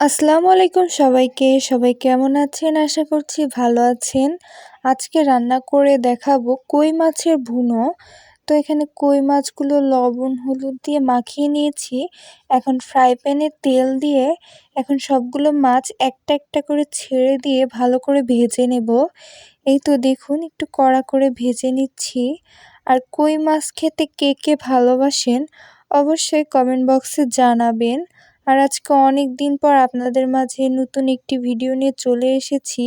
আসসালামু আলাইকুম সবাইকে। সবাই কেমন আছেন? আশা করছি ভালো আছেন। আজকে রান্না করে দেখাবো কই মাছের ভুনো। তো এখানে কই মাছগুলো লবণ, হলুদ দিয়ে মাখিয়ে নিয়েছি। এখন ফ্রাই প্যানে তেল দিয়ে এখন সবগুলো মাছ একটা একটা করে ছেড়ে দিয়ে ভালো করে ভেজে নেব। এই তো দেখুন, একটু কড়া করে ভেজে নিচ্ছি। আর কই মাছ খেতে কে কে ভালোবাসেন অবশ্যই কমেন্ট বক্সে জানাবেন। আর আজকে অনেক দিন পর আপনাদের মাঝে নতুন একটি ভিডিও নিয়ে চলে এসেছি।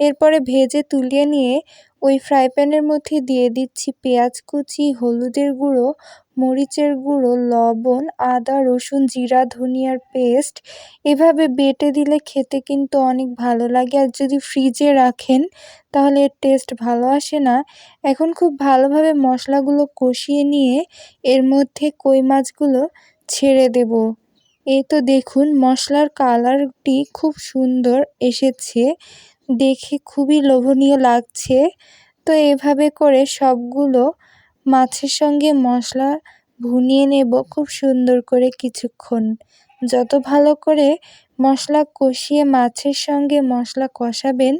এরপরে ভেজে তুলিয়ে নিয়ে ওই ফ্রাই প্যানের মধ্যে দিয়ে দিচ্ছি পেঁয়াজ কুচি, হলুদের গুঁড়ো, মরিচের গুঁড়ো, লবণ, আদা, রসুন, জিরা, ধনিয়ার পেস্ট এভাবে বেটে দিলে খেতে কিন্তু অনেক ভালো লাগে। আর যদি ফ্রিজে রাখেন, তাহলে এর টেস্ট ভালো আসে না। এখন খুব ভালোভাবে মশলাগুলো কষিয়ে নিয়ে এর মধ্যে কই মাছগুলো ছেড়ে দেব। এই তো দেখুন, মশলার কালারটি খুব সুন্দর এসেছে। দেখে খুবই লোভনীয় লাগছে। তো এভাবে করে সবগুলো মাছের সঙ্গে মশলা ভুনিয়ে নেব খুব সুন্দর করে কিছুক্ষণ। যত ভালো করে মশলা কষিয়ে মাছের সঙ্গে মশলা কষাবেন,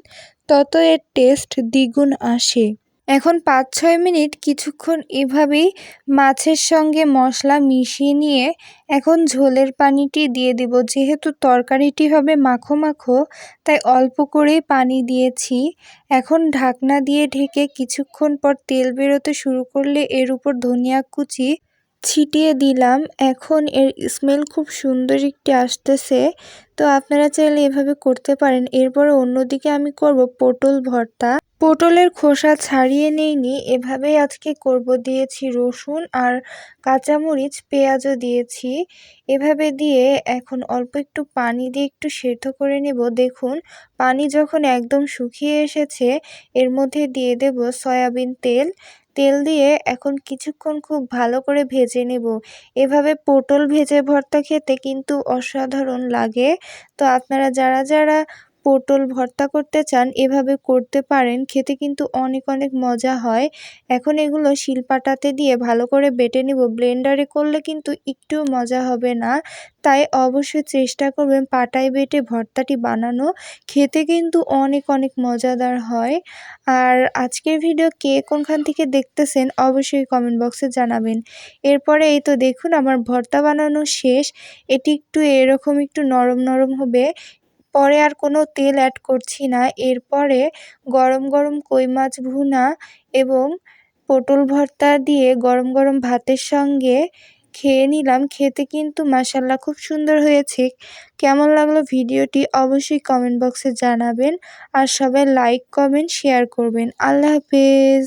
তত এর টেস্ট দ্বিগুণ আসে। এখন পাঁচ ছয় মিনিট কিছুক্ষণ এভাবেই মাছের সঙ্গে মশলা মিশিয়ে নিয়ে এখন ঝোলের পানিটি দিয়ে দিব। যেহেতু তরকারিটি হবে মাখো মাখো, তাই অল্প করেই পানি দিয়েছি। এখন ঢাকনা দিয়ে ঢেকে কিছুক্ষণ পর তেল বেরোতে শুরু করলে এর উপর ধনিয়া কুচি ছিটিয়ে দিলাম। এখন এর স্মেল খুব সুন্দর একটি আসতেছে। তো আপনারা চাইলে এভাবে করতে পারেন। এরপরে অন্যদিকে আমি করব পটল ভর্তা। পটলের খোসা ছাড়িয়ে নিইনি। এভাবেই আজকে করব। দিয়েছি রসুন আর কাঁচামরিচ, পেঁয়াজও দিয়েছি। এভাবে দিয়ে এখন অল্প একটু পানি দিয়ে একটু সেদ্ধ করে নেব। দেখুন, পানি যখন একদম শুকিয়ে এসেছে, এর মধ্যে দিয়ে দেব সয়াবিন তেল। তেল দিয়ে এখন কিছুক্ষণ খুব ভালো করে ভেজে নেব। এভাবে পটল ভেজে ভর্তা খেতে কিন্তু অসাধারণ লাগে। তো আপনারা যারা যারা পটল ভর্তা করতে চান, এভাবে করতে পারেন। খেতে কিন্তু অনেক অনেক মজা হয়। এখন এগুলো শিলপাটাতে দিয়ে ভালো করে বেটে নিব। ব্লেন্ডারে করলে কিন্তু একটুও মজা হবে না। তাই অবশ্যই চেষ্টা করবেন পাটায় বেটে ভর্তাটি বানানো। খেতে কিন্তু অনেক অনেক মজাদার হয়। আর আজকের ভিডিও কে কোনখান থেকে দেখতেছেন অবশ্যই কমেন্ট বক্সে জানাবেন। এরপরে এই তো দেখুন, আমার ভর্তা বানানো শেষ। এটি একটু এরকম একটু নরম নরম হবে। পরে আর কোনো তেল অ্যাড করছি না। এরপরে গরম গরম কই মাছ ভুনা এবং পটল ভর্তা দিয়ে গরম গরম ভাতের সঙ্গে খেয়ে নিলাম। খেতে কিন্তু মাসাল্লা খুব সুন্দর হয়েছে। কেমন লাগল ভিডিওটি অবশ্যই কমেন্ট বক্সে জানাবেন আর সবাই লাইক কমেন্ট শেয়ার করবেন। আল্লাহ হাফেজ।